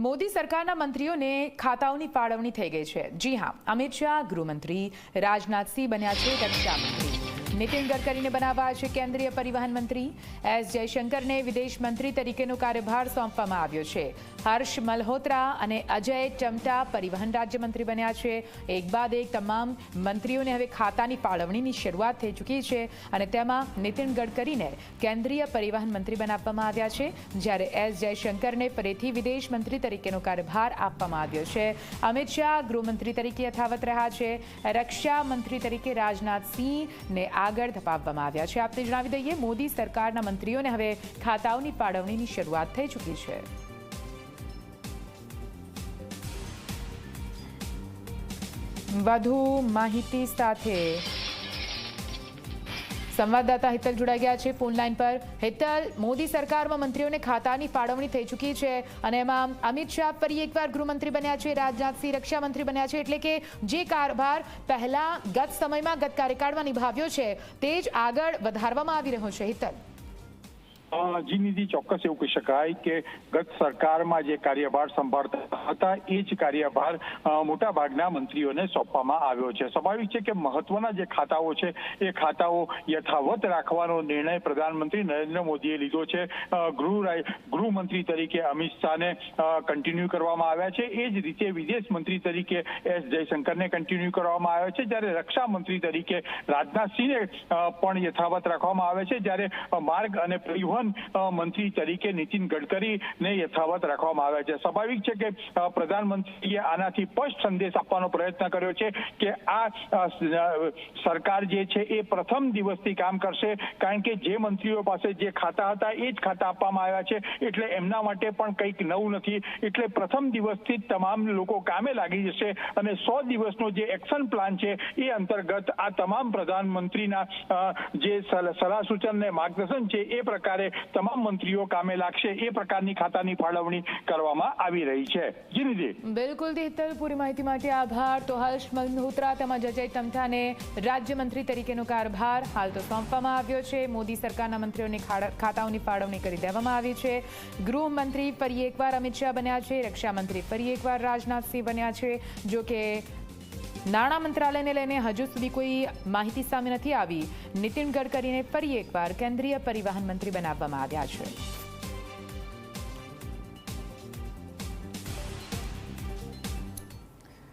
મોદી સરકારના મંત્રીઓને ખાતાઓની ફાળવણી થઈ ગઈ છે. જી હા, અમિત શાહ ગૃહમંત્રી, રાજનાથસિંહ બન્યા છે રક્ષા મંત્રી નીતિન ગડકરીને બનાવવા છે કેન્દ્રીય પરિવહન મંત્રી એસ જયશંકરને વિદેશ મંત્રી તરીકેનો કાર્યભાર સોંપવામાં આવ્યો છે. હર્ષ મલ્હોત્રા અને અજય ચમટા પરિવહન રાજ્યમંત્રી બન્યા છે. એક બાદ એક તમામ મંત્રીઓને હવે ખાતાની ફાળવણીની શરૂઆત થઈ ચૂકી છે અને તેમાં નીતિન ગડકરીને કેન્દ્રીય પરિવહન મંત્રી બનાવવામાં આવ્યા છે, જ્યારે એસ જયશંકરને ફરીથી વિદેશ મંત્રી તરીકેનો કાર્યભાર આપવામાં આવ્યો છે. અમિત શાહ ગૃહમંત્રી તરીકે યથાવત રહ્યા છે. રક્ષા મંત્રી તરીકે રાજનાથસિંહને આગળ ધપાવવામાં આવ્યા છે. આપને જણાવી દઈએ, મોદી સરકારના મંત્રીઓને હવે ખાતાઓની ફાળવણીની શરૂઆત થઈ ચૂકી છે. વધુ માહિતી સાથે સંવાદદાતા હિતલ જોડાઈ ગયા છે ફોન લાઈન પર. હિતલ, મોદી સરકારમાં મંત્રીઓને ખાતાની ફાળવણી થઈ ચૂકી છે અને એમાં અમિત શાહ ફરી એકવાર ગૃહમંત્રી બન્યા છે રાજનાથસિંહ રક્ષા મંત્રી બન્યા છે, એટલે કે જે કારભાર પહેલા ગત સમયમાં ગત કાર્યકાળમાં નિભાવ્યો છે, તે જ આગળ વધારવામાં આવી રહ્યો છે. હિતલ. જી નિધિ ચોક્કસ એવું કહી શકાય કે ગત સરકારમાં જે કાર્યભાર સંભાળતા હતા, એ જ કાર્યભાર મોટાભાગના મંત્રીઓને સોંપવામાં આવ્યો છે. સ્વાભાવિક છે કે મહત્વના જે ખાતાઓ છે, એ ખાતાઓ યથાવત રાખવાનો નિર્ણય પ્રધાનમંત્રી નરેન્દ્ર મોદીએ લીધો છે. ગૃહ ગૃહમંત્રી તરીકે અમિત શાહને કન્ટિન્યુ કરવામાં આવ્યા છે. એ જ રીતે વિદેશ મંત્રી તરીકે એસ જયશંકરને કન્ટિન્યુ કરવામાં આવ્યા છે. જ્યારે રક્ષા મંત્રી તરીકે રાજનાથસિંહને પણ યથાવત રાખવામાં આવે છે. જ્યારે માર્ગ અને પરિવહન મંત્રી તરીકે નીતિન ગડકરીને યથાવત રાખવામાં આવ્યા છે. સ્વાભાવિક છે કે પ્રધાનમંત્રીએ આનાથી સ્પષ્ટ સંદેશ આપવાનો પ્રયત્ન કર્યો છે કે આ સરકાર જે છે એ પ્રથમ દિવસથી કામ કરશે, કારણ કે જે મંત્રીઓ પાસે જે ખાતા હતા એ જ ખાતા આપવામાં આવ્યા છે. એટલે એમના માટે પણ કંઈક નવું નથી. એટલે પ્રથમ દિવસથી તમામ લોકો કામે લાગી જશે અને સો દિવસનો જે એક્શન પ્લાન છે એ અંતર્ગત આ તમામ પ્રધાનમંત્રીના જે સલાહ સૂચન ને માર્ગદર્શન છે એ પ્રકારે તમામ મંત્રીઓ કામે લાગશે એ પ્રકારની ખાતાની ફાળવણી કરવામાં આવી રહી છે. જી બિલકુલ હિતલ પૂરી માહિતી માટે આભાર. તો હર્ષ મલ્હોત્રા તેમજ અજય તમથાને રાજ્યમંત્રી તરીકેનો કારભાર હાલ તો સોંપવામાં આવ્યો છે. મોદી સરકારના મંત્રીઓની ખાતાઓની ફાળવણી કરી દેવામાં આવી છે. ગૃહમંત્રી ફરી એકવાર અમિત શાહ બન્યા છે. રક્ષામંત્રી ફરી એકવાર રાજનાથસિંહ બન્યા છે. જો કે નાણાં મંત્રાલયને લઈને હજુ સુધી કોઈ માહિતી સામે નથી આવી. નીતિન ગડકરીને ફરી એકવાર કેન્દ્રીય પરિવહન મંત્રી બનાવવામાં આવ્યા છે.